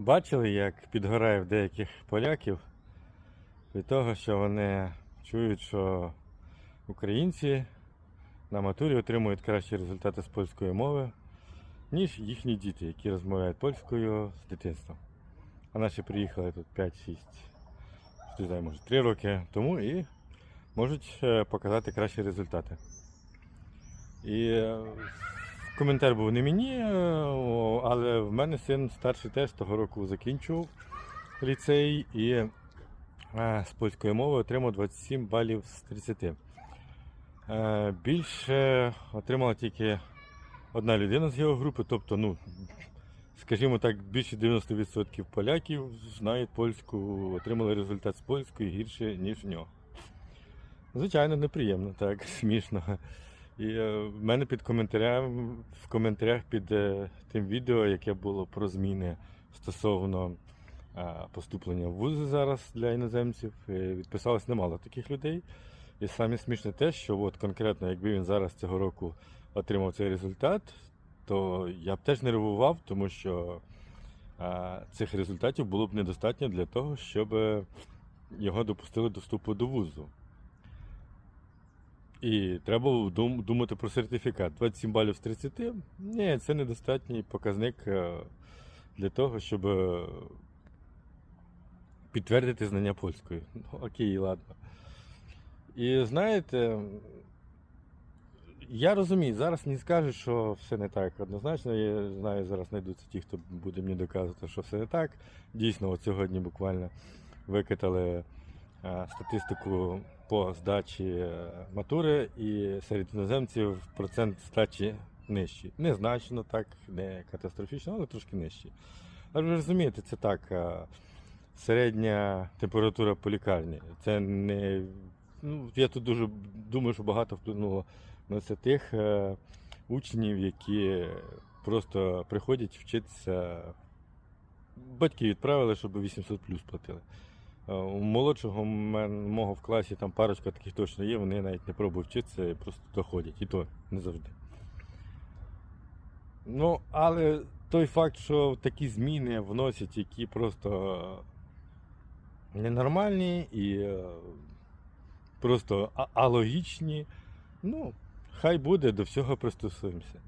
Бачили, як підгорає в деяких поляків від того, що вони чують, що українці на матурі отримують кращі результати з польської мови, ніж їхні діти, які розмовляють польською з дитинства. А наші приїхали тут 5-6, не знаю, може 3 роки тому і можуть е, показати кращі результати. І е, коментар був не мені, е, але в мене син старший теж того року закінчував ліцей і е, з польської мови отримав 27 балів з 30. Е, Більше отримала тільки одна людина з його групи, тобто, ну, скажімо так, більше 90% поляків знають польську, отримали результат з польської гірше, ніж в нього. Звичайно, неприємно, так, смішно. І е, в мене під коментарем, в коментарях під е, тим відео, яке було про зміни стосовно е, поступлення в вузи зараз для іноземців, відписалось немало таких людей. І саме смішне те, що от конкретно, якби він зараз цього року отримав цей результат, то я б теж нервував, тому що цих результатів було б недостатньо для того, щоб його допустили до вступу до вузу. І треба думати про сертифікат. 27 балів з 30 ні, це недостатній показник е, для того, щоб е, підтвердити знання польської. Ну, окей, ладно. І знаєте, я розумію, зараз не скажуть, що все не так. Однозначно, я знаю, зараз знайдуться ті, хто буде мені доказувати, що все не так. Дійсно, от сьогодні буквально викатали е, статистику по здачі е, матури, і серед іноземців процент здачі нижчий. Незначно так, не катастрофічно, але трошки нижчий. Але ви розумієте, це так. е, Середня температура по лікарні. Це не. Ну, я тут дуже думаю, що багато вплинуло на це тих е, учнів, які просто приходять вчитися. Батьки відправили, щоб 800 плюс платили. Е, У молодшого мого в класі там парочка таких точно є, вони навіть не пробують вчитися, і просто доходять. І то не завжди. Ну, але той факт, що такі зміни вносять, які просто ненормальні і е, просто алогічні, ну, хай буде, до всього пристосуємося.